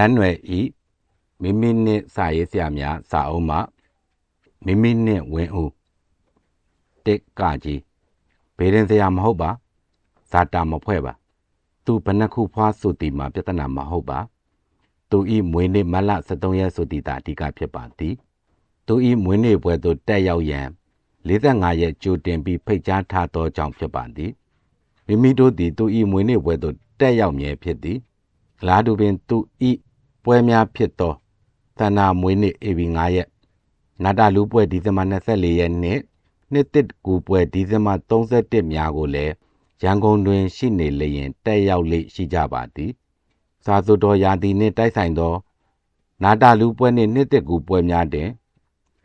နန်းနွယ်ဤမိမိနှင့်စာရေးဆရာများစာအုပ်မှမိမိနှင့်ဝင်းဦးတစ်ကကြီးဘေးရင်စရာမဟုတ်ပါဇာတာမဖွဲ့ပါ သူဘယ်နှခုဖွားဆိုသည်မှာပြဿနာမဟုတ်ပါ သူဤမွေးနေ့မတ်လ23ရက်ဆိုသည်သာအဓိကဖြစ်ပါသည်သူဤမွေးနေ့ပွဲသို့တက်ရောက်ရန်45ရက်ကြိုတင်ပြီးဖိတ်ကြားထားသောကြောင့်ဖြစ်ပါသည်မိမိတို့သည်သူဤမွေးနေ့ပွဲသို့တက်ရောက်မြဲဖြစ်သည်အလားတူပင်သူဤ ပွဲများဖြစ်သောသန္နာမွေးနေ့ AB 9ရက်နာတာလူပွဲဒီဇင်ဘာ24ရက်နေ့နှစ်တစ်ကူပွဲဒီဇင်ဘာ31များကိုလည်းရန်ကုန်တွင်ရှိနေလျင်တက်ရောက်လေရှိကြပါသည်စာစုတော်ရာသီနှင့်တိုက်ဆိုင်သော နာတာလူပွဲနှင့်နှစ်တစ်ကူပွဲများတွင်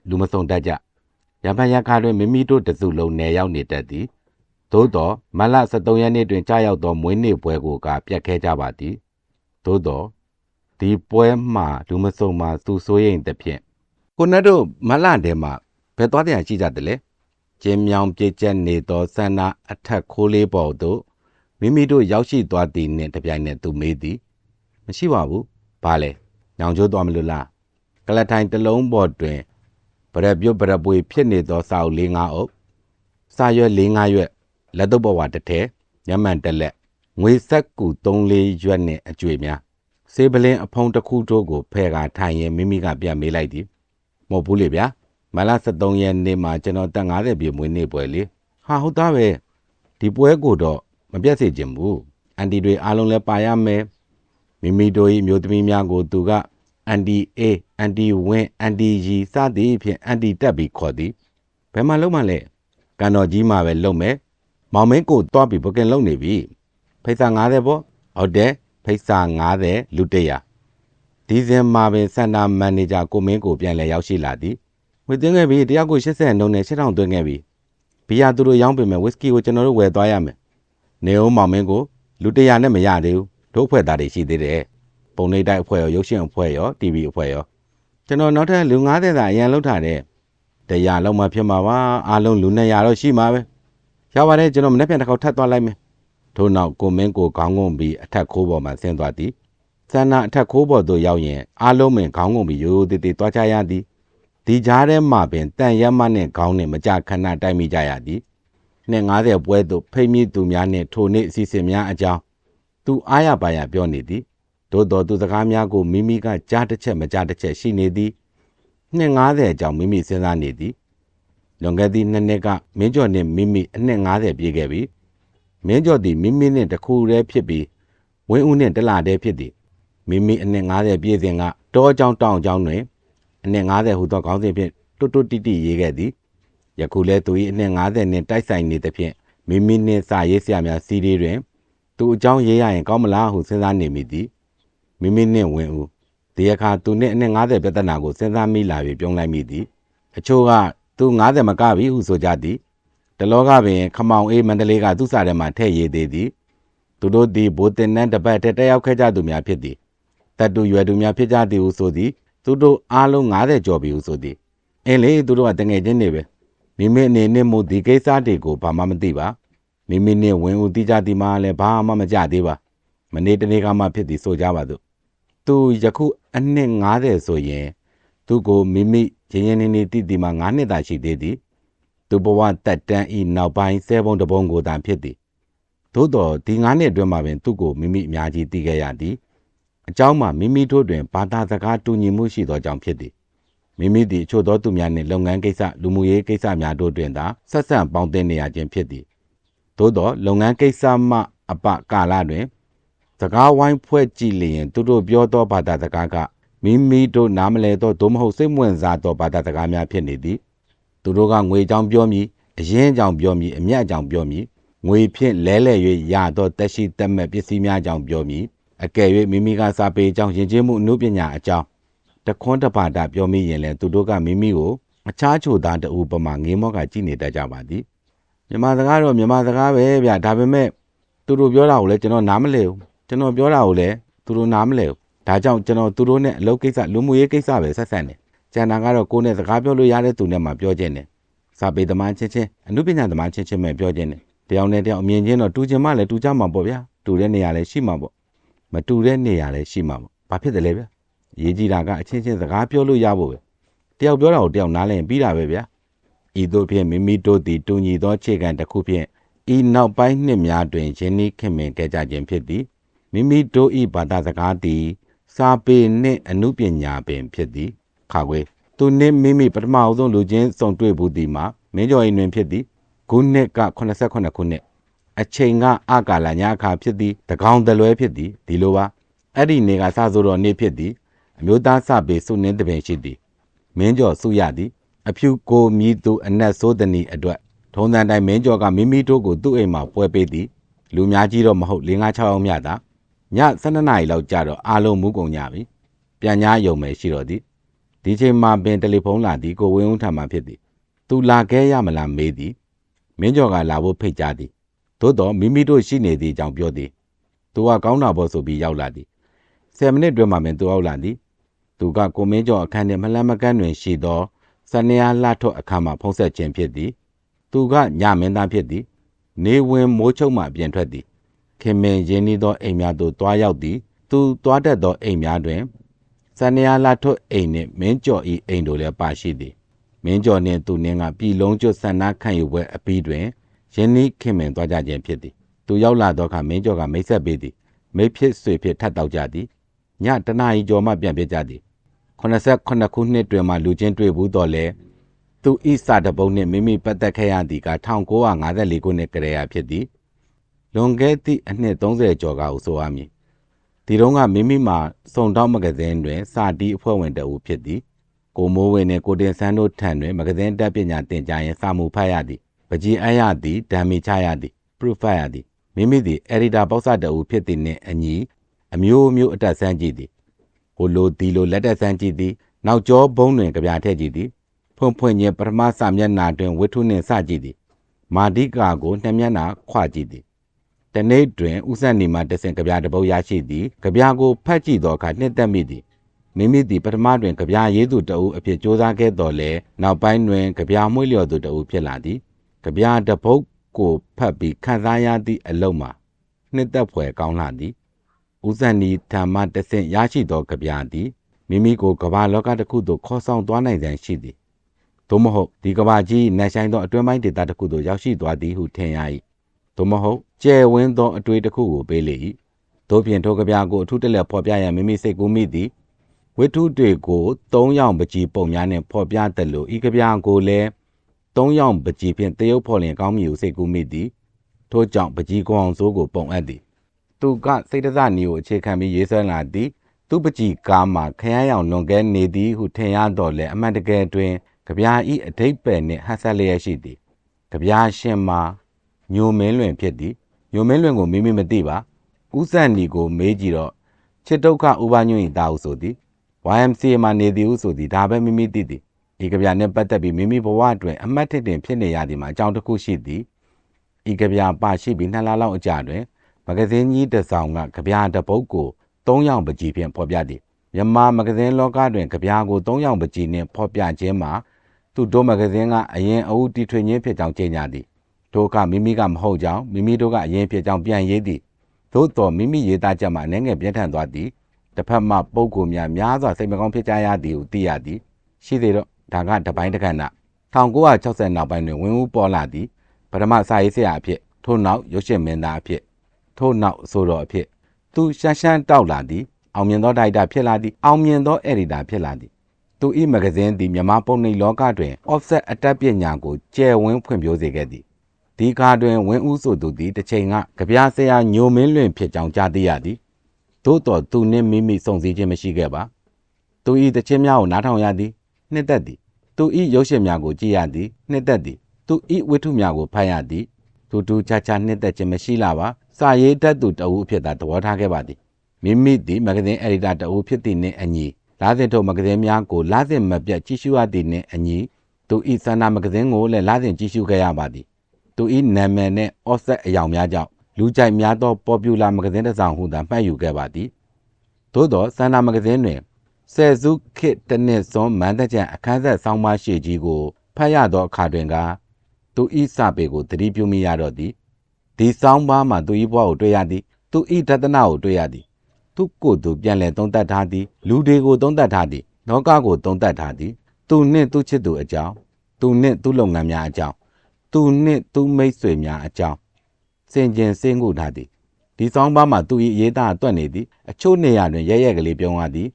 လူမစုံတတ်ကြရပန်ရခါတွင်မိမိတို့တစုလုံးနယ်ရောက်နေတတ်သည်သို့သောမလ23ရက်နေ့တွင်ကြာရောက်သောမွေးနေ့ပွဲကိုကပြတ်ခဲကြပါသည်သို့သော ဒီပွဲမှာလူမစုံမှာသူစိုးရိမ်သဖြင့်ကိုနတ်တို့မလထဲမှာဘယ်သွားတရားရှိကြတယ်လဲကျင်းမြောင်ပြည့်ကျက်နေသောဆန္ဒအထက်ခိုးလေးပေါ်သို့မိမိတို့ရောက်ရှိသွားသည်နှင့်တပြိုင်နက်သူမေးသည်မရှိပါဘူးဘာလဲညောင်ကျိုးသွားမလို့လားကလထိုင်တစ်လုံးပေါ်တွင်ဗရက်ပြုတ်ဗရက်ပွေဖြစ်နေသောစာအုပ်၄၅အုပ်စာရွက်၄၅ရွက်လက်တော့ပေါ်ဝါတစ်ထဲညမှန်တက်လက်ငွေဆက်ကူ၃၄ရွက်နှင့်အကျွေများ စေပလင်းအဖုံတစ်ခုတို့ကိုဖဲကထိုင်ရင်မိမိကပြန်မေးလိုက်သည်မဟုတ်ဘူးလေဗျာမလ23ရက်နေ့မှာကျွန်တော်တက်90ပြည့်မွေးနေ့ပွဲလေဟာဟုတ်သားပဲဒီပွဲကိုတော့မပြတ်စေချင်ဘူးအန်တီတွေအားလုံးလည်းပါရမယ်မိမိတို့၏မျိုးသမီးများကိုသူကအန်တီအေအန်တီဝင်းအန်တီရီစသည်ဖြင့်အန်တီတက်ပြီးခေါ်သည်ဘယ်မှာလုံးမလဲကန်တော်ကြီးမှာပဲလုံးမယ်မောင်မင်းကိုတွားပြီးဘုကင်လုံးနေပြီဖိတ်စာ90ပေါ့ဟုတ်တယ် ဖိတ်စာ90လူတရာဒီဇင်မှာပင်စင်တာမန်နေဂျာကိုမင်းကိုပြန်လဲရောက်ရှိလာသည်ဝေသွင်းခဲ့ပြီးတယောက်ကို80နှုန်းနဲ့8000သွင်းခဲ့ပြီးဘီယာသူတို့ရောင်းပေးမယ်ဝစ္စကီကိုကျွန်တော်တို့ဝယ်သွားရမယ်နေအောင်မောင်မင်းကိုလူတရာနဲ့မရသေးဘူးတို့ဖွဲ့သားတွေရှိသေးတယ်ပုံနေတိုက်အဖွဲ့ရောရုပ်ရှင်အဖွဲ့ရော TV အဖွဲ့ရောကျွန်တော်နောက်ထပ်လူ90သာအရင်လောက်ထားတဲ့တရားလုံးမှဖြစ်မှာပါအားလုံးလူ200တော့ရှိမှာပဲရပါတယ်ကျွန်တော်မနေ့ပြန်တစ်ခေါက်ထပ်သွားလိုက်မယ် ထို့နောက်ကိုမင်းကိုခေါင်းငုံပြီးအထက်ခိုးပေါ်မှာဆင်းသွားသည်ဆန္နာအထက်ခိုးပေါ်သို့ရောက်ရင်အားလုံးပင်ခေါင်းငုံပြီးရိုးရိုးသေးသေးသွားချရသည်ဒီကြားထဲမှာပင်တန်ရက်မနှင့်ခေါင်းနှင့်မကြခဏတိုက်မိကြရသည်နှစ်90ပွဲသို့ဖိမိသူများနှင့်ထိုနေ့အစီအစဉ်များအကြောင်းသူအားရပါရပြောနေသည်သို့တော်သူစကားများကိုမိမိကကြားတစ်ချက်မကြားတစ်ချက်ရှိနေသည်နှစ်90အကြောင်းမိမိစဉ်းစားနေသည်လွန်ခဲ့သည့်နှစ်နှစ်ကမင်းကျော်နှင့်မိမိအနှစ်90ပြည့်ခဲ့ပြီ မင်းကျော်သည်မိမိနှင့်တခုတည်းဖြစ်ပြီးဝင်းဦးနှင့်တလာတည်းဖြစ်သည်မိမိအနှစ်90ပြည့်စဉ်ကတောအကြောင်းတောင်အကြောင်းတွင်အနှစ်90ဟူသောခေါင်းစဉ်ဖြင့်တွတ်တွတ်တိတိရေးခဲ့သည်ယခုလဲသူ၏အနှစ်90နှင့်တိုက်ဆိုင်နေသဖြင့်မိမိနှင့်စာရေးဆရာများစီးရီးတွင်သူအကြောင်းရေးရရင်ကောင်းမလားဟုစဉ်းစားနေမိသည်မိမိနှင့်ဝင်ဦးဒီအခါသူနှင့်အနှစ်90ပြဿနာကိုစဉ်းစားမိလာပြီးပြုံးလိုက်မိသည်အချို့ကသူ90မကပြီဟုဆိုကြသည် တလောကပင်ခမောင်အေးမန္တလေးကသူ့စာထဲမှထည့်ရေးသေးသည်သူတို့သည်ဘိုးတင်နန်းတပတ်တက်ရောက်ခဲ့ကြသူများဖြစ်သည်တတ်တူရွယ်သူများဖြစ်ကြသည်ဟုဆိုသည်သူတို့အားလုံး90ကျော်ပြီဟုဆိုသည်အင်းလေသူတို့ကတငယ်ချင်းတွေပဲမိမိအနေနဲ့မို့ဒီကိစ္စတွေကိုဘာမှမသိပါမိမိနဲ့ဝင်ဦးတိကြသည်မှလည်းဘာမှမကြသေးပါမနေ့တနေ့ကမှဖြစ်သည်ဆိုကြပါစို့သူယခုအနှစ်90ဆိုရင်သူကိုမိမိရင်းရင်းနေနေတည်တည်မှ9နှစ်သာရှိသေးသည် သူဘဝတက်တန်းဤနောက်ပိုင်းဆဲဘုံတဘုံကိုသာဖြစ်သည်သို့တော်ဒီ9နှစ်အတွင်းမှာပင်သူ့ကိုမိမိအများကြီးတည်ခဲ့ရသည်အကြောင်းမှာမိမိတို့တွင်ဘာသာစကားတူညီမှုရှိသောကြောင့်ဖြစ်သည်မိမိသည်အချို့သောသူများနှင့်လုပ်ငန်းကိစ္စလူမှုရေးကိစ္စများတို့တွင်သာဆက်ဆံပေါင်းသင်းနေရခြင်းဖြစ်သည်သို့သောလုပ်ငန်းကိစ္စမှအပကာလတွင်စကားဝိုင်းဖွဲ့ကြည့်လျင်သူတို့ပြောသောဘာသာစကားကမိမိတို့နားမလည်သောသို့မဟုတ်စိတ်ဝင်စားသောဘာသာစကားများဖြစ်နေသည် သူတို့ကငွေကြောင်ပြောမည်အရင်ကြောင်ပြောမည်အမျက်ကြောင်ပြောမည်ငွေဖြင့်လဲလှယ်၍ရသောတက်ရှိတက်မဲ့ပစ္စည်းများကြောင်ပြောမည်အကယ်၍မိမိကစာပေအကြောင်းယဉ်ကျေးမှုအမှုပညာအကြောင်းတခွန်းတပါတာပြောမိရင်လည်းသူတို့ကမိမိကိုအခြားချိုသားတူပမာငေးမောကကြည့်နေတတ်ကြပါသည်မြန်မာစကားတော့မြန်မာစကားပဲဗျဒါပေမဲ့သူတို့ပြောတာကိုလည်းကျွန်တော်နားမလည်ဘူးကျွန်တော်ပြောတာကိုလည်းသူတို့နားမလည်ဘူးဒါကြောင့်ကျွန်တော်သူတို့နဲ့အလုပ်ကိစ္စလူမှုရေးကိစ္စပဲဆက်ဆက်နေ ကျန်တာကတော့ကိုယ်နဲ့စကားပြောလို့ရတဲ့သူနဲ့မှပြောခြင်းတယ်စာပေသမားချင်းချင်းအမှုပညာသမားချင်းချင်းပဲပြောခြင်းတယ်တယောက်နဲ့တယောက်အမြင်ချင်းတော့တူချင်မှလည်းတူကြမှာပေါ့ဗျာတူတဲ့နေရာလည်းရှိမှာပေါ့မတူတဲ့နေရာလည်းရှိမှာပေါ့ဘာဖြစ်တယ်လဲဗျာရေးကြည့်တာကအချင်းချင်းစကားပြောလို့ရဖို့ပဲတယောက်ပြောတာကိုတယောက်နားလည်ရင်ပြီးတာပဲဗျာဤသို့ဖြင့်မိမိတို့သည်တူညီသောခြေခံတစ်ခုဖြင့်ဤနောက်ပိုင်းနှစ်များတွင်ယင်းဤခင်မင်ခဲ့ကြခြင်းဖြစ်သည်မိမိတို့ဤဘာသာစကားသည်စာပေနှင့်အနုပညာပင်ဖြစ်သည် ခါခွေသူနှင့်မိမိပထမအဆုံးလူချင်းစုံတွေ့ဘူးသည်မှာမင်းကျော်ရင်တွင်ဖြစ်သည်ခုနှစ်က89ခုနှစ်အချိန်ကအကာလညာအခါဖြစ်သည်တကောင်တလွဲဖြစ်သည်ဒီလိုပါအဲ့ဒီနေကစဆိုတော့နေဖြစ်သည်အမျိုးသားစပေစုနှင်းတပင်ရှိသည်မင်းကျော်စုရသည်အဖြူကိုမြည်သူအနက်ဆိုးသည်နီအတွက်ထုံးတန်တိုင်းမင်းကျော်ကမိမိတို့ကိုသူ့အိမ်မှာပွဲပေးသည်လူများကြီးတော့မဟုတ်၄၅6အောင်မြတာည12နာရီလောက်ကြာတော့အားလုံးမူးကုန်ကြပြီပြန်ညာယုံမယ်ရှိတော့သည် ဒီချိန်မှာပင်တယ်လီဖုန်းလာသည်ကိုဝင်းဦးထံမှဖြစ်သည်သူလာခဲ့ရမလားမေးသည်မင်းကျော်ကလာဖို့ဖိတ်ကြားသည်သို့တော့မိမိတို့ရှိနေသည့်အကြောင်းပြောသည်သူကကောင်းတာပေါ့ဆိုပြီးရောက်လာသည်10မိနစ်တွင်မှပင်သူရောက်လာသည်သူကကိုမင်းကျော်အခန်းထဲမလန်းမကန်းတွင်ရှိသောစနေယာလှထွတ်အခန်းမှဖုံးဆက်ခြင်းဖြစ်သည် သူကညမင်းသားဖြစ်သည် နေဝင်မိုးချုပ်မှပြန်ထွက်သည်ခင်မင်ရင်းနှီးသောအိမ်များသို့တွားရောက်သည် သူတွားတတ်သောအိမ်များတွင် စနေယာလှထွတ်အိမ်နှင့်မင်းကျော်၏အိမ်တို့လည်းပါရှိသည်မင်းကျော်နှင့်သူနှင်းကပြည်လုံးကျွတ်ဆန္ဒခံယူပွဲအပြီးတွင်ယင်းဤခင်မင်သွားကြခြင်းဖြစ်သည်သူရောက်လာသောအခါမင်းကျော်ကမိတ်ဆက်ပေးသည်မိတ်ဖြစ်ဆွေဖြစ်ထပ်တောက်ကြသည်ညတနာရီကျော်မှပြန်ပြစ်ကြသည်89ခုနှစ်တွင်မှလူချင်းတွေ့ဘူးတော့လဲသူဤစာတပုံနှင့်မိမိပတ်သက်ခဲ့ရသည်က1954ခုနှစ်ကတည်းကဖြစ်သည်လွန်ခဲ့သည့်အနှစ်30ကျော်ကဟုဆိုရမည် ဒီတုန်းကမိမိမှာစုံတောက်မဂဇင်းတွင်စာတီးအဖွဲ့ဝင်တအူဖြစ်သည်ကိုမိုးဝင်းနှင့်ကိုတင်ဆန်းတို့ထံတွင်မဂဇင်းတက်ပညာသင်ကြားရန်စာမှုဖတ်ရသည်ပကြီးအပ်ရသည်ဓာမီချရသည် proof ဖတ်ရသည်မိမိသည် editor ပေါက်စတအူဖြစ်သည်နှင့်အညီအမျိုးမျိုးအတက်ဆန်းကြည့်သည်ဟိုလိုဒီလိုလက်တက်ဆန်းကြည့်သည်နောက်ကျောဘုံတွင်ကြပြထည့်ကြည့်သည်ဖွင့်ဖွင့်ချင်းပထမစာမျက်နှာတွင်ဝတ္ထုနှင့်စကြည့်သည် မာဒိကာကိုနှစ်မျက်နှာခွကြည့်သည် တနေ့တွင်ဥဆက်နေမှတဆင်ကြပြတပုတ်ရရှိသည်ကြပြကိုဖတ်ကြည့်သောအခါနှစ်သက်မိသည်မိမိသည်ပထမတွင်ကြပြရေးသူတအုပ်အဖြစ်စ조사ခဲ့တော်လဲနောက်ပိုင်းတွင်ကြပြမွေးလျော်သူတအုပ်ဖြစ်လာသည်ကြပြတပုတ်ကိုဖတ်ပြီးခန်းစားရသည့်အလုံးမှာနှစ်သက်ဖွယ်ကောင်းလာသည်ဦးဇန်နီဓမ္မတဆင့်ရရှိသောကြပြသည်မိမိကိုကမ္ဘာလောကတစ်ခုသို့ခေါ်ဆောင်သွားနိုင်ခြင်းရှိသည်သို့မဟုတ်ဒီကမ္ဘာကြီးနတ်ဆိုင်သောအတွင်းပိုင်းဒေသတစ်ခုသို့ရောက်ရှိသွားသည်ဟုထင်ရ၏ သို့မဟုတ်ကျယ်ဝန်းသောအတွေ့တစ်ခုကိုပေးလေ၏တို့ဖြင့်ထိုကဗျာကိုအထူးတလက်ဖော်ပြရန်မိမိစိတ်ကူးမိသည်ဝိထုတွေကို၃ရောင်ပကြီးပုံများနှင့်ဖော်ပြသလိုဤကဗျာကိုလည်း၃ရောင်ပကြီးဖြင့်တရုပ်ဖော်လင်ကောင်းမည်ဟုစိတ်ကူးမိသည်ထို့ကြောင့်ပကြီးကောင်းစိုးကိုပုံအပ်သည်သူကစိတ်တစနီကိုအခြေခံပြီးရေးဆွဲလာသည်သူပကြီးကားမှာခရမ်းရောင်လွန်ကဲနေသည်ဟုထင်ရတော့လေအမှန်တကယ်တွင်ကြပြာဤအတိတ်ပဲနှင့်ဟဆလျက်ရှိသည်ကြပြာရှင်မှာ ညိုမင်းလွင်ဖြစ်သည်ညိုမင်းလွင်ကိုမိမိမသိပါဥဆန်နီကိုမေးကြည့်တော့ချစ်ဒုက္ခဥပညွန့်ဤတာဟုဆိုသည် YMCA မှာနေသည်ဟုဆိုသည်ဒါပဲမိမိသိသည်ဤကြပြာနှင့်ပတ်သက်ပြီးမိမိဘဝအတွင်းအမတ်ထစ်တင်ဖြစ်နေရသည်မှာအကြောင်းတစ်ခုရှိသည်ဤကြပြာပါရှိပြီးနှစ်လလောက်အကြာတွင်မဂဇင်းကြီးတစ်စောင်ကကြပြာတစ်ပုဒ်ကို၃ရောင်ပကြီးဖြင့်ဖော်ပြသည်မြန်မာမဂဇင်းလောကတွင်ကြပြာကို၃ရောင်ပကြီးနှင့်ဖော်ပြခြင်းမှာသူတို့မဂဇင်းကအရင်အုပ်တီထွေခြင်းဖြစ်ကြောင်းကြေညာသည် တို့ကမိမိကမဟုတ်ကြောင်းမိမိတို့ကအရင်ဖြစ်ကြောင်းပြန်ရေးသည်သို့တော်မိမိရေးသားချက်မှာအနေငယ်ပြင်းထန်သွားသည်တစ်ဖက်မှပုံကူများများစွာစိတ်မကောင်းဖြစ်ကြရသည်ဟုသိရသည် ရှိသေးတော့ဒါကတပိုင်းတစ်ခဏ1960နောက်ပိုင်းတွင်ဝင်းဦးပေါ်လာသည်ပထမစာရေးဆရာအဖြစ်ထို့နောက်ရုပ်ရှင်မင်းသားအဖြစ်ထို့နောက်အဆိုတော်အဖြစ်သူရှမ်းရှမ်းတောက်လာသည်အောင်မြင်သောဒါရိုက်တာဖြစ်လာသည်အောင်မြင်သောအက်ဒီတာဖြစ်လာသည်သူ၏မဂဇင်းသည်မြန်မာပုံနှိပ်လောကတွင် offset အတတ်ပညာကိုကျယ်ဝန်းဖွံ့ဖြိုးစေခဲ့သည် ဒီကားတွင်ဝင်းဦးဆိုသူသည်တစ်ချိန်ကကြပြားဆရာညိုမင်းလွင်ဖြစ်ကြောင်းကြားသိရသည်သို့တော်သူနှင့်မိမိစုံစည်းခြင်းမရှိခဲ့ပါသူ၏တခြင်းများကိုနားထောင်ရသည်နှစ်သက်သည်သူ၏ရုပ်ရှင်များကိုကြည့်ရသည်နှစ်သက်သည်သူ၏ဝိထုများကိုဖတ်ရသည်သူတူချာချာနှစ်သက်ခြင်းမရှိလာပါစာရေးတတ်သူတအုပ်အဖြစ်သာသဘောထားခဲ့ပါသည်မိမိသည်မဂဇင်းအယ်ဒီတာတအုပ်ဖြစ်သည့်နှင့်အညီလာစဉ်ထုတ်မဂဇင်းများကိုလာစဉ်မပြတ်ကြည့်ရှုရသည်နှင့်အညီသူဤစန္ဒမဂဇင်းကိုလည်းလာစဉ်ကြည့်ရှုခဲ့ရပါသည် သူဤနာမည်နှင့်အော့ဆက်အယောင်များကြောင့်လူကြိုက်များသောပေါ်ပူလာမဂဇင်းတစ်စောင်ဟုသာမှတ်ယူခဲ့ပါသည်သို့သောစန္ဒမဂဇင်းတွင်ဆယ်စုခေတ်တစ်နှစ်စွန်းမန်းတကြံအခန်းဆက်ဆောင်းပါးရှည်ကြီးကိုဖတ်ရသောအခါတွင်ကသူဤစာပေကိုသတိပြုမိရတော့သည်ဒီဆောင်းပါးမှာသူဤဘဝကိုတွေ့ရသည်သူဤဒသနာကိုတွေ့ရသည်သူကိုယ်သူပြန်လဲသုံးသပ်ထားသည်လူတွေကိုသုံးသပ်ထားသည်လောကကိုသုံးသပ်ထားသည်သူနှင့်သူချစ်သူအကြောင်းသူနှင့်သူလုပ်ငန်းများအကြောင်း သူနှင့်သူမိတ်ဆွေများအကြောင်းစင်ကြင်စင်ငုထားသည်ဒီဆောင်ပါမှာသူ၏အရေးသားအတွတ်နေသည်အချို့နေရာတွင်ရဲရဲကလေးပြုံးရသည်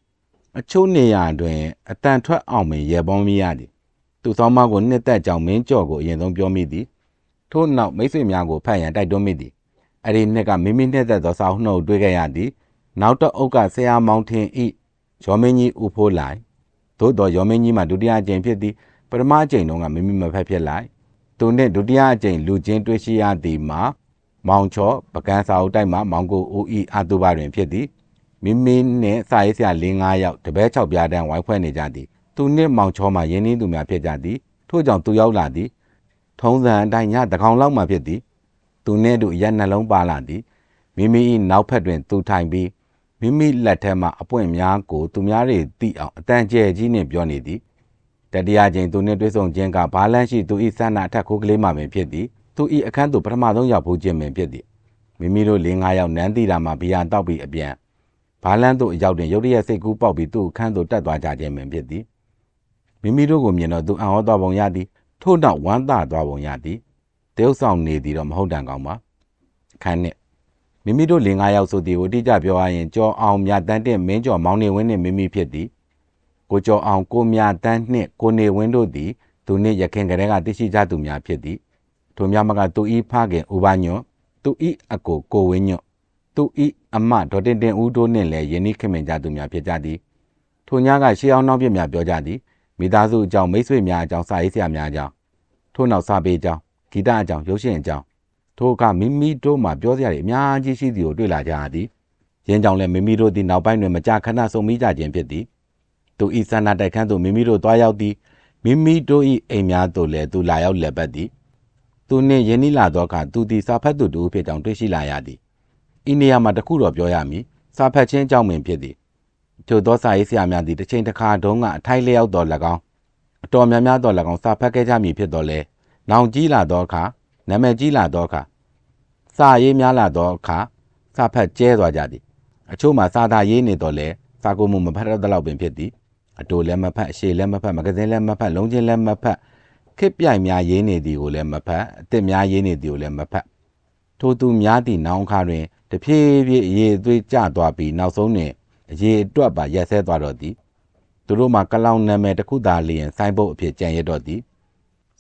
အချို့နေရာတွင်အတန်ထွက်အောင်ပင်ရေပေါင်းမိရသည်သူဆောင်ပါကိုနှစ်သက်ကြောင်မင်းကြော်ကိုအရင်ဆုံးပြောမိသည်ထို့နောက်မိတ်ဆွေများကိုဖတ်ရန်တိုက်တွန်းမိသည်အဲ့ဒီနှစ်ကမိမိနှစ်သက်သောစာအုပ်နှုတ်တွေ့ခဲ့ရသည်နောက်တော့အုပ်ကဆရာမောင်ထင်ဤရောမင်းကြီးဦးဖိုးလိုက်သို့တော်ရောမင်းကြီးမှဒုတိယအကြိမ်ဖြစ်သည်ပထမအကြိမ်တုန်းကမိမိမဖက်ဖြစ်လိုက် သူနှင့်ဒုတိယအကြိမ်လူချင်းတွေ့ရှိရသည်မှာမောင်ချော့ပကန်းစာအုပ်တိုက်မှမောင်ကိုဦးဤအတုပါတွင်ဖြစ်သည်မိမိနှင့်စာရေးဆရာ၄၅ယောက်တပည့်၆ပြားတန်းဝိုင်းဖွဲ့နေကြသည်သူနှင့်မောင်ချောမှရင်းနှီးသူများဖြစ်ကြသည်ထို့ကြောင့်သူရောက်လာသည်ထုံးစံအတိုင်းညတကောင်လောက်မှဖြစ်သည်သူနှင့်အတူရက်နှလုံးပါလာသည်မိမိ၏နောက်ဖက်တွင်သူထိုင်ပြီးမိမိလက်ထဲမှအပွင့်များကိုသူများတွေသိအောင်အတန်ကျဲကြီးနှင့်ပြောနေသည် တတိယကြိမ်သူနှင့်တွေ့ဆုံခြင်းကဘာလန့်ရှိသူ၏ဆန္ဒအထက်ခိုးကလေးမှပင်ဖြစ်သည်သူ၏အခန်းသို့ပထမဆုံးရောက်ဖို့ခြင်းပင်ဖြစ်သည်မိမိတို့၄၅ယောက်နန်းတီတာမှဘီယာတောက်ပြီးအပြန်ဘာလန့်သို့အရောက်တွင်ရုတ်တရက်စိတ်ကူးပေါက်ပြီးသူ့အခန်းသို့တက်သွားကြခြင်းပင်ဖြစ်သည်မိမိတို့ကိုမြင်တော့သူအံ့ဩသွားပုံရသည်ထို့နောက်ဝမ်းသာသွားပုံရသည်တရုတ်ဆောင်နေသည်တော့မဟုတ်တန်ကောင်းပါခန်းနှစ်မိမိတို့လင်၅ယောက်ဆိုသည်ကိုအတိအကျပြောရရင်ကြောအောင်မြတ်တန်းတဲ့မင်းကျော်မောင်နေဝင်းနှင့်မိမိဖြစ်သည် ကိုကျော်အောင်ကိုမြတ်တန်းနှင့်ကိုနေဝင်းတို့သည်သူနှင့်ရခင်ကလေးကသိရှိကြသူများဖြစ်သည်ထိုများမကသူဤဖခင်ဥပညွန့်သူဤအကိုကိုဝင်းညွန့်သူဤအမဒေါ်တင်တင်ဦးတို့နှင့်လည်းယင်းဤခင်မင်ကြသူများဖြစ်ကြသည်ထိုညကရှေးအောင်နောက်ပြများပြောကြသည်မိသားစုအကြောင်းမိတ်ဆွေများအကြောင်းစာရေးဆရာများအကြောင်းထို့နောက်စာပေအကြောင်းဂီတအကြောင်းရုပ်ရှင်အကြောင်းထိုအခါမိမိတို့မှပြောစရာတွေအများကြီးရှိသည်ကိုတွေ့လာကြရသည်ရင်းကြောင့်လည်းမိမိတို့သည်နောက်ပိုင်းတွင်မကြာခဏဆုံမိကြခြင်းဖြစ်သည် သူဤဆန္ဒတိုက်ခန်းသို့မိမိတို့တွားရောက်သည်မိမိတို့၏အိမ်များသို့လည်းသူလာရောက်လက်ပတ်သည်သူနှင့်ယင်းနီလာသောအခါသူသည်စာဖတ်သူတူဖြစ်ကြောင်းတွေ့ရှိလာရသည်ဤနေရာမှာတခုတော့ပြောရမည်စာဖတ်ခြင်းအကြောင်းပင်ဖြစ်သည်ထို့သောစာရေးဆရာများသည်တစ်ချိန်တစ်ခါတုန်းကအထိုက်လျောက်တော်၎င်းအတော်များများတော်၎င်းစာဖတ်ခဲ့ကြမည်ဖြစ်တော်လဲနောင်ကြီးလာသောအခါနာမည်ကြီးလာသောအခါစာရေးများလာသောအခါစာဖတ်ကျဲသွားကြသည်အချို့မှာစာသားရေးနေတော့လဲစာကိုမှုမဖတ်တော့တော့ပင်ဖြစ်သည် အတူလည်းမဖတ်အရှည်လည်းမဖတ်မဂဇင်းလည်းမဖတ်လုံးချင်းလည်းမဖတ်ခစ်ပြိုင်များရေးနေသည်ကိုလည်းမဖတ်အစ်စ်များရေးနေသည်ကိုလည်းမဖတ်ထိုသူများသည့်နောင်ခါတွင်တဖြည်းဖြည်းအရေးအသွေးကျသွားပြီးနောက်ဆုံးတွင်အရေးအတွက်ပါရက်ဆဲသွားတော့သည်သူတို့မှာကလောင်နာမည်တစ်ခုသာလျင်စိုင်းပုတ်အဖြစ်ကြံရတော့သည်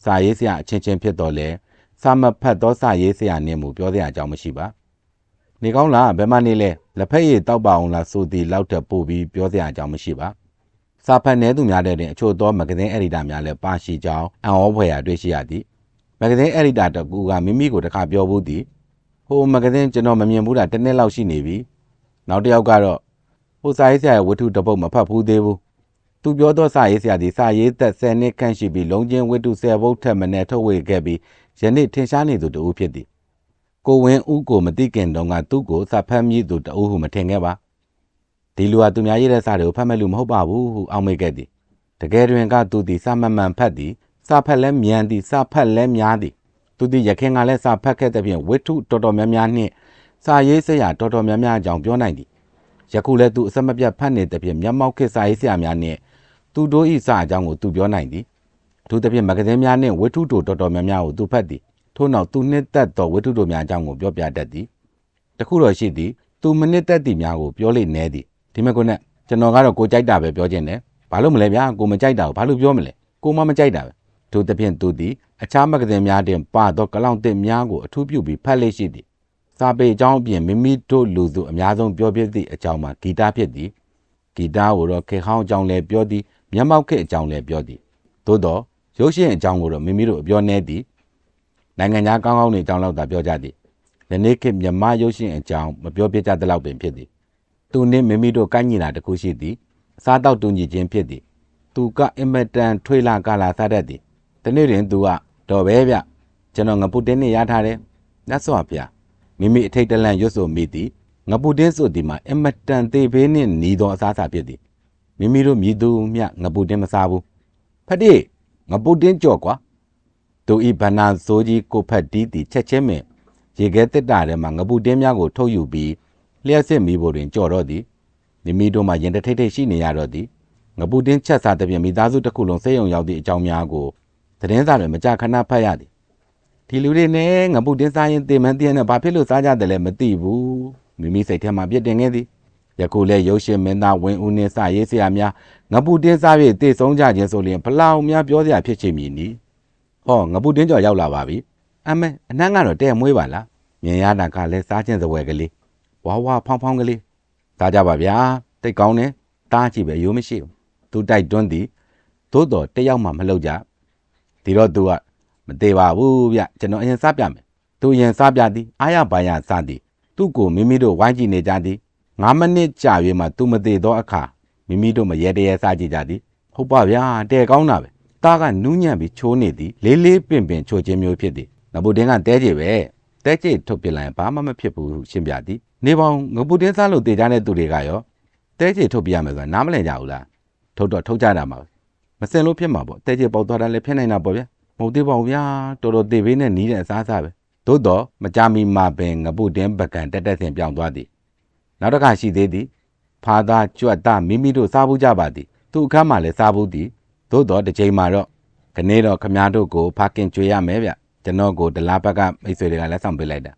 စာရေးဆရာအချင်းချင်းဖြစ်တော်လဲစာမဖတ်သောစာရေးဆရာနှင့်မူပြောစရာအကြောင်းမရှိပါနေကောင်းလားဘယ်မှနေလဲလက်ဖက်ရည်တောက်ပါအောင်လားဆိုသည်လောက်တက်ပို့ပြီးပြောစရာအကြောင်းမရှိပါ စာဖတ်နေသူများတဲ့တွင်အချို့သောမဂဇင်းအက်ဒီတာများလည်းပါရှိကြောင်းအံ့ဩဖွယ်ရာတွေ့ရှိရသည်မဂဇင်းအက်ဒီတာတကူကမိမိကိုတစ်ခါပြောဘူးသည်ဟိုမဂဇင်းကျွန်တော်မမြင်ဘူးတာတစ်နှစ်လောက်ရှိနေပြီနောက်တစ်ယောက်ကတော့ဟိုစာရေးဆရာရဲ့ဝတ္ထုတစ်ပုဒ်မဖတ်ဘူးသေးဘူးသူပြောသောစာရေးဆရာသည်စာရေးသက်10နှစ်ခန့်ရှိပြီးလုံးချင်းဝတ္ထု10ဘုတ်ထက်မနည်းထုတ်ဝေခဲ့ပြီးယနေ့ထင်ရှားနေသူတဦးဖြစ်သည်ကိုဝင်းဦးကိုမသိခင်တုန်းကသူ့ကိုစာဖတ်မြည်သူတဦးဟုမထင်ခဲ့ပါ ဒီလူဟာသူများရေးတဲ့စာတွေကိုဖတ်မဲ့လူမဟုတ်ပါဘူးဟုအောက်မေ့ခဲ့သည်တကယ်တွင်ကသူသည်စာမမှန်ဖတ်သည်စာဖတ်လဲမြန်သည်စာဖတ်လဲများသည်သူသည်ရခင်ကလည်းစာဖတ်ခဲ့တဲ့ဖြင့်ဝတ္ထုတော်တော်များများနှင့်စာရေးဆရာတော်တော်များများအကြောင်းပြောနိုင်သည်ယခုလည်းသူအစမပြတ်ဖတ်နေတဲ့ဖြင့်မျက်မှောက်ခေတ်စာရေးဆရာများနှင့်သူတို့၏စာအကြောင်းကိုသူပြောနိုင်သည်အထူးသဖြင့်မဂ္ဂဇင်းများနှင့်ဝတ္ထုတို့တော်တော်များများကိုသူဖတ်သည်ထို့နောက်သူနှစ်သက်သောဝတ္ထုတို့များအကြောင်းကိုပြောပြတတ်သည်တခုတော့ရှိသည်သူမနှစ်သက်သည်များကိုပြောလိမ့်နေသည် ဒီမဲ့ကိုနဲ့ကျွန်တော်ကတော့ကိုကြိုက်တာပဲပြောခြင်းတယ်ဘာလို့မလဲဗျာကိုမကြိုက်တာကိုဘာလို့ပြောမလဲကိုမမကြိုက်တာပဲထို့သဖြင့်သူသည်အခြားမဂ္ဂဇင်းများတွင်ပါသောကလောင်တစ်များကိုအထူးပြုပြီးဖတ်လေ့ရှိသည်စာပေအကြောင်းအပြင်မိမိတို့လူစုအများဆုံးပြောပြသည့်အကြောင်းမှာဂီတဖြစ်သည်ဂီတကိုတော့ခေဟောင်းအကြောင်းလည်းပြောသည်မျက်မှောက်ခေအကြောင်းလည်းပြောသည်သို့တော့ရုပ်ရှင်အကြောင်းကိုတော့မိမိတို့အပြောနေသည်နိုင်ငံသားကောင်းကောင်းနေအကြောင်းလောက်သာပြောကြသည်ယနေ့ခေတ်မြမရုပ်ရှင်အကြောင်းမပြောပြကြသလောက်ပင်ဖြစ်သည် သူနှင့်မိမိတို့ကိုင်းညီတာတခုရှိသည်အစားတောက်တူညီခြင်းဖြစ်သည်သူကအင်မတန်ထွေးလာကလာစားတတ်သည်တနေ့တွင်သူကတော့ပဲဗျကျွန်တော်ငပုတင်းနဲ့ရထားတယ်ညတ်စွာဗျာမိမိအထိတ်တလန့်ရွတ်ဆိုမိသည်ငပုတင်းဆိုသည်မှာအင်မတန်သေးဖေးနှင့်หนีသောအစားအစာဖြစ်သည်မိမိတို့မြည်သူမြငပုတင်းမစားဘူးဖတိငပုတင်းကြော့ကွာသူဤဗနာစိုးကြီးကိုဖက်တီးသည်ချက်ချင်းမဲ့ရေခဲတက်တာထဲမှာငပုတင်းများကိုထုတ်ယူပြီး လျှက်စစ်မိဖို့တွင်ကြော်တော့သည်မိမိတို့မှရင်တထိတ်ထိတ်ရှိနေရတော့သည်ငပူတင်းချက်စားတဲ့ပြင်မိသားစုတစ်ခုလုံးစိတ်ယုံရောက်သည့်အကြောင်းများကိုသတင်းစာတွေမကြခဏဖတ်ရသည်ဒီလူတွေနဲ့ငပူတင်းစားရင်တေမန်းတည်းနဲ့ဘာဖြစ်လို့စားကြတယ်လဲမသိဘူးမိမိစိတ်ထဲမှာပြစ်တင်ခဲ့သည်ယခုလဲရုပ်ရှင်မင်းသားဝင်းဦးနှင့်စရေးဆရာများငပူတင်းစား၍တေဆုံးကြခြင်းဆိုလျင်ဘလောက်များပြောစရာဖြစ်ချင်မည်နီဟောငပူတင်းကျော်ရောက်လာပါပြီအမေအနန်းကတော့တဲ့မွေးပါလားမြင်ရတာကလည်းစားခြင်းစပွဲကလေး ဝါဝါဖောင်းဖောင်းကလေးစားကြပါဗျာတိတ်ကောင်းတယ်တားကြည့်ပဲရိုးမရှိဘူးသူတိုက်တွန်းသည်သို့တော်တယောက်မှမလှုပ်ကြဒီတော့သူကမသေးပါဘူးဗျကျွန်တော်အရင်စားပြမယ်သူအရင်စားပြသည်အာရပါရစသည်သူ့ကိုမိမိတို့ဝိုင်းကြည့်နေကြသည်9မိနစ်ကြာ၍မှသူမသေးသောအခါမိမိတို့မရဲတရဲစားကြည့်ကြသည်ဟုတ်ပါဗျာတဲ့ကောင်းတာပဲတားကနူးညံ့ပြီးချိုးနေသည်လေးလေးပင်ပင်ချိုခြင်းမျိုးဖြစ်သည်ငပုတင်းကတဲကြည့်ပဲတဲကြည့်ထုတ်ပြလိုက်ရင်ဘာမှမဖြစ်ဘူးရှင်းပြသည် နေပေါင်းငပုတင်းစားလို့တေကြတဲ့သူတွေကရောတဲကြည့်ထုတ်ပြရမယ်ဆိုတာနားမလည်ကြဘူးလားထုတ်တော့ထုတ်ကြတာမှာပဲမစင်လို့ဖြစ်မှာပေါ့တဲကြည့်ပေါက်သွားတာလည်းဖြစ်နိုင်တာပေါ့ဗျာမဟုတ်သေးပါဘူးဗျာတော်တော်တေဘေးနဲ့နီးတဲ့အစားအစာပဲသို့တော့မကြမီမှာပင်ငပုတင်းပကံတက်တက်ဆင်ပြောင်းသွားသည်နောက်တစ်ခါရှိသေးသည်ဖာသာကြွတ်သားမိမိတို့စားဘူးကြပါသည်သူ့အခန်းမှာလည်းစားဘူးသည်သို့တော့တစ်ချိန်မှာတော့ခနေ့တော့ခမားတို့ကိုဖာကင်ကျွေရမယ်ဗျကျွန်တော်ကိုဒလားဘက်ကမိတ်ဆွေတွေကလက်ဆောင်ပေးလိုက်တာ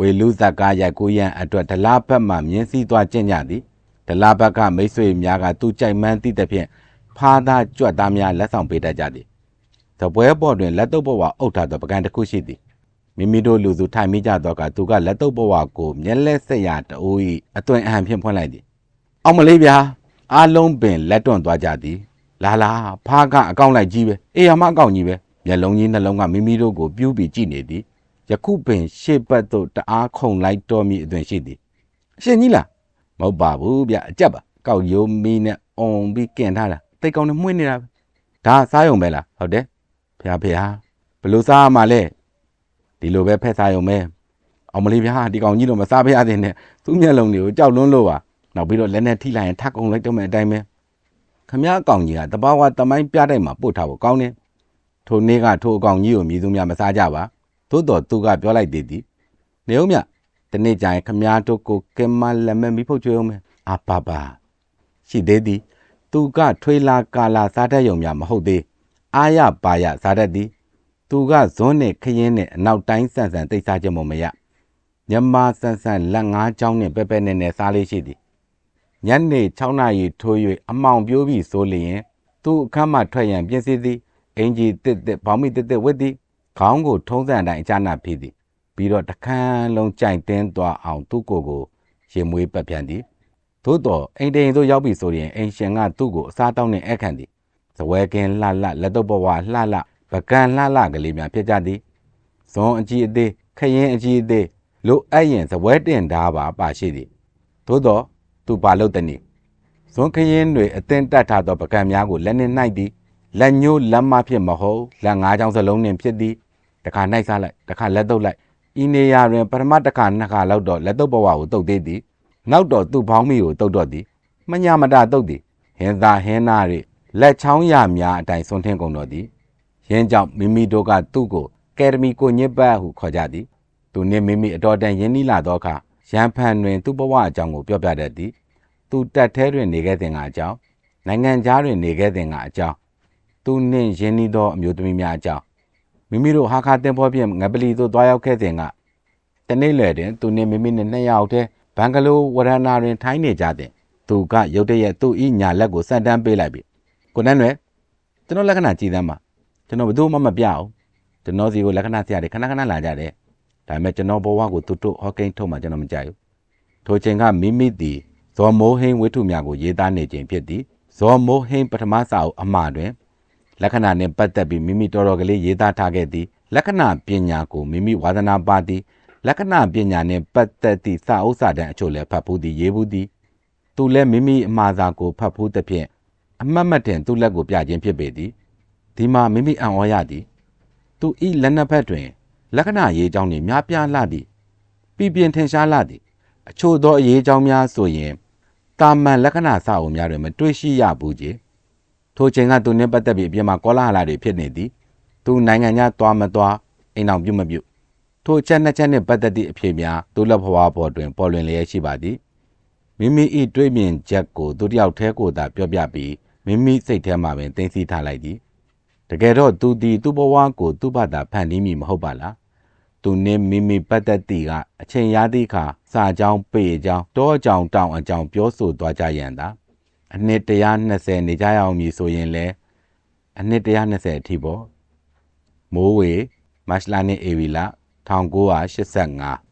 ဝေလူဇက်ကားရိုက်ကိုရန်အတွက်ဒလားဘက်မှမြင်းစည်းသွားကျင့်ကြသည်ဒလားဘက်ကမိတ်ဆွေများကသူ့ကြိုက်မှန်းသည့်တဲ့ဖြင့်ဖာသာကြွတ်သားများလက်ဆောင်ပေးတတ်ကြသည်တပွဲပေါ်တွင်လက်တော့ဘဝအုပ်ထားသောပကံတစ်ခုရှိသည်မိမိတို့လူစုထိုင်မိကြတော့ကသူကလက်တော့ဘဝကိုမျက်လက်ဆက်ရတိုး၏အသွင်အဟန်ဖြင့်ဖွင့်လိုက်သည်အောင်မလေးဗျာအားလုံးပင်လက်တွန့်သွားကြသည်လာလာဖားကအကောင့်လိုက်ကြီးပဲအေးရမအကောင့်ကြီးပဲမျက်လုံးကြီးနှလုံးကမိမိတို့ကိုပြူးပြီးကြည့်နေသည် ယခုပင်ရှေ့ဘက်သို့တအားခုန်လိုက်တော်မီအသွင်ရှိသည်အရှင်ကြီးလားမဟုတ်ပါဘူးဗျအကြက်ပါကောက်ရိုးမီးနဲ့အုံပြီးကင်ထားတာတိတ်ကောင်းနဲ့မှွေးနေတာပဲဒါစားရုံပဲလားဟုတ်တယ်ဖះဖះဘလို့စားရမှာလဲဒီလိုပဲဖက်စားရုံပဲအောင်မလေးဗျာဒီကောင်ကြီးတော့မစားဖရသေးနဲ့သူ့မျက်လုံးတွေကိုကြောက်လွန်းလို့ပါနောက်ပြီးတော့လက်နဲ့ထိလိုက်ရင်ထပ်ကုန်လိုက်တော့မယ်အတိုင်းပဲခမ ्या အကောင်ကြီးကတဘာဝတမိုင်းပြတိုက်မှာပို့ထားဖို့ကောင်းတယ်ထိုနေ့ကထိုအကောင်ကြီးကိုမြည်သူများမစားကြပါ သို့တော်သူကပြောလိုက်သေးသည်နေဦးမြတနေ့ကျရင်ခမ ्या တို့ကိုကင်မလက်မဲ့မိဖုတ်ကျွေးအောင်မယ်အာပါပါရှိသေးသည် သူကထွေးလာကာလာစားတတ်ရုံများမဟုတ်သေးအာရပါရစားတတ်သည် သူကဇွန်းနဲ့ခရင်နဲ့အနောက်တိုင်းဆန်ဆန်တိတ်စားခြင်းမမရမြမဆန်ဆန်လက်ငါးချောင်းနဲ့ပဲပဲနဲ့နဲ့စားလေးရှိသည်ညနေ6နာရီထိုး၍အမောင်ပြိုးပြီးဆိုလျင် သူအခန်းမှထွက်ရန်ပြင်ဆင်သည်အင်ကြီးတစ်တစ်ဘောင်းမီတစ်တစ်ဝစ်သည် ခေါင်းကိုထုံးစံအတိုင်းအချနာဖြစ်သည်ပြီးတော့တခန်းလုံးကြိုင်တင်းသွားအောင်သူ့ကိုယ်ကိုရင်မွေးပတ်ပြန်သည်သို့တော့အိမ်တိန်သို့ရောက်ပြီဆိုရင်အိမ်ရှင်ကသူ့ကိုအစားတောင်းနဲ့အခန့်သည်ဇဝဲကင်းလှလှလက်တော့ဘဝလှလှပကံလှလှကလေးများဖြစ်ကြသည်ဇွန်အကြီးအသေးခရင်အကြီးအသေးလိုအပ်ရင်ဇဝဲတင်ဓာပါပါရှိသည်သို့တော့သူပါလို့တနည်းဇွန်ခရင်တွေအသင်တက်ထားသောပကံများကိုလက်နှင့်နှိုက်သည်လက်ညှိုးလက်မဖြစ်မဟုတ်လက်ငါးချောင်းစလုံးနှင့်ဖြစ်သည် တခါနှိုက်စားလိုက်တခါလက်တုပ်လိုက်ဤနေရာတွင်ပထမတစ်ခါနှစ်ခါလောက်တော့လက်တုပ်ဘဝကိုတုပ်သေးသည်နောက်တော့သူ့ဘောင်းမီကိုတုပ်တော့သည်မညာမတာတုပ်သည်ဟင်းသာဟင်းနာတွေလက်ချောင်းရများအတိုင်းဆွန်းထင်းကုန်တော့သည်ရင်းကြောင့်မိမိတို့ကသူ့ကိုကယ်ဒမီကိုညစ်ပတ်ဟုခေါ်ကြသည်သူနှင့်မိမိအတော်တန်ရင်းနှီးလာသောအခါရန်ဖန်တွင် သူ့ဘဝအကြောင်းကိုပြောပြတတ်သည်သူတက်သေးတွင်နေခဲ့တဲ့ကအကြောင်းနိုင်ငံသားတွင်နေခဲ့တဲ့ကအကြောင်းသူနှင့်ရင်းနှီးသောအမျိုးသမီးများအကြောင်း မိမိတို့ဟာခါတင်ဖို့ဖြင့်ငပလီသို့တွားရောက်ခဲ့တဲ့ကတနေ့လေတွင်သူနှင့်မိမိနှင့်နှစ်ယောက်တည်းဘန်ဂလိုဝရဏာတွင်ထိုင်းနေကြတဲ့သူကရုတ်တရက်သူ့ဤညာလက်ကိုစက်တန်းပေးလိုက်ပြီကိုနန်းရွယ်ကျွန်တော်လက္ခဏာကြည်သမ်းပါကျွန်တော်ဘယ်သူမှမပြအောင်ကျွန်တော်စီကိုလက္ခဏာဆရာတွေခဏခဏလာကြတယ်ဒါပေမဲ့ကျွန်တော်ဘဝကိုတူတူဟောကိန်းထုတ်မှကျွန်တော်မကြိုက်ဘူးထိုချိန်ကမိမိသည်ဇော်မိုးဟင်းဝိထုများကိုရေးသားနေခြင်းဖြစ်သည်ဇော်မိုးဟင်းပထမစာအုပ်အမှားတွင် လက္ခဏာနှင့်ပတ်သက်ပြီးမိမိတော်တော်ကလေးရေးသားထားခဲ့သည်လက္ခဏာပညာကိုမိမိဝါသနာပါသည်လက္ခဏာပညာနှင့်ပတ်သက်သည့်စာအုပ်စာတမ်းအချို့လည်းဖတ်ဖူးသည်ရေးဘူးသည်သူလည်းမိမိအမှားစာကိုဖတ်ဖူးသဖြင့်အမတ်မတ်တင်သူ့လက်ကိုပြခြင်းဖြစ်ပေသည်ဒီမှာမိမိအံ့ဩရသည်သူဤလက်နှစ်ဖက်တွင် လက္ခဏာရေးကြောင်းနှင့်များပြားလှသည်ပြပြင်းထင်ရှားလှသည်အချို့သောအရေးကြောင်းများဆိုရင်တာမန်လက္ခဏာစာအုပ်များတွင်မတွေ့ရှိရဘူးကြီး ထိုချိန်ကသူနှင့်ပတ်သက်ပြီးအပြင်မှာကောလာဟလတွေဖြစ်နေသည်သူနိုင်ငံခြားသွားမသွားအိမ်အောင်ပြုတ်မပြုတ်ထိုချက်နှစ်ချက်နှင့်ပတ်သက်သည့်အဖြစ်များသူလက်ဘဝပေါ်တွင်ပေါ်လွင်လျက်ရှိပါသည်မိမိဤတွေးမြင်ချက်ကိုသူတစ်ယောက်တည်းကိုသာပြောပြပြီးမိမိစိတ်ထဲမှာပင်သိသိထားလိုက်သည်တကယ်တော့သူသည်သူ့ဘဝကိုသူ့ဘာသာဖန်တီးမိမဟုတ်ပါလားသူနှင့်မိမိပတ်သက်သည့်ကအချိန်ရသည့်အခါစာကြောင်းပေကြောင်းတောအကြောင်းတောင်အကြောင်းပြောဆိုသွားကြရန်သာ အနှစ်120နေကြရအောင်မည်ဆိုရင်လဲအနှစ်120အထိပေါ့မိုးဝေမတ်လနှင့်ဧပြီလ1985